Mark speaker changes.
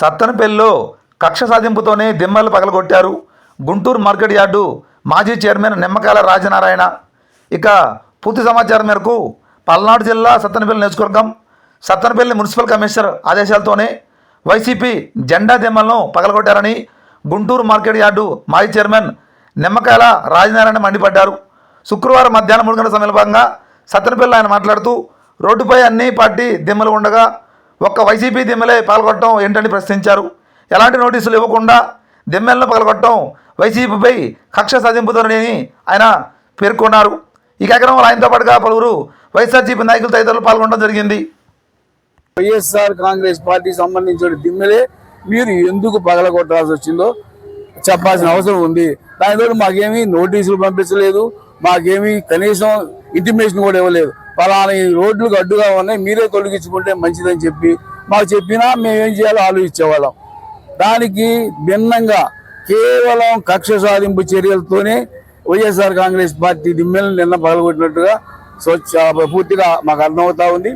Speaker 1: సత్తనపల్లిలో కక్ష సాధింపుతోనే దిమ్మలు పగలగొట్టారు. గుంటూరు మార్కెట్ యార్డు మాజీ చైర్మన్ నిమ్మకాయల రాజనారాయణ. ఇక పూర్తి సమాచారం మేరకు పల్నాడు జిల్లా సత్తనపల్లి నియోజకవర్గం సత్తనపల్లి మున్సిపల్ కమిషనర్ ఆదేశాలతోనే వైసీపీ జెండా దిమ్మలను పగలగొట్టారని గుంటూరు మార్కెట్ యార్డు మాజీ చైర్మన్ నిమ్మకాయల రాజనారాయణ మండిపడ్డారు. శుక్రవారం మధ్యాహ్నం మూడు గంటల సమయంలో భాగంగా సత్తనపల్లి ఆయన మాట్లాడుతూ రోడ్డుపై అన్ని పార్టీ దిమ్మలు ఉండగా ఒక్క వైసీపీ దిమ్మలే పగలగొట్టడం ఏంటని ప్రశ్నించారు. ఎలాంటి నోటీసులు ఇవ్వకుండా దిమ్మెలను పగలగొట్టడం వైసీపీపై కక్ష సాధింపుతోనని ఆయన పేర్కొన్నారు. ఈ కార్యక్రమంలో ఆయనతో పాటుగా పలువురు వైఎస్ఆర్సీపీ నాయకులు తదితరులు పాల్గొనడం జరిగింది.
Speaker 2: వైఎస్ఆర్ కాంగ్రెస్ పార్టీ సంబంధించిన దిమ్మెలే మీరు ఎందుకు పగలగొట్టాల్సి వచ్చిందో చెప్పాల్సిన అవసరం ఉంది. దానితో మాకేమీ నోటీసులు పంపించలేదు మాకేమీ కనీసం ఇంటిమేషన్ కూడా ఇవ్వలేదు. ఫలానా ఈ రోడ్లకు అడ్డుగా ఉన్నాయి మీరే తొలగించుకుంటే మంచిదని చెప్పి మాకు చెప్పినా మేము ఏం చేయాలో ఆలోచించేవాళ్ళం. దానికి భిన్నంగా కేవలం కక్ష సాధింపు చర్యలతోనే వైఎస్ఆర్ కాంగ్రెస్ పార్టీ దిమ్మెలను నిన్న పగలగొట్టినట్టుగా స్వచ్ఛ పూర్తిగా మాకు అర్థమవుతా ఉంది.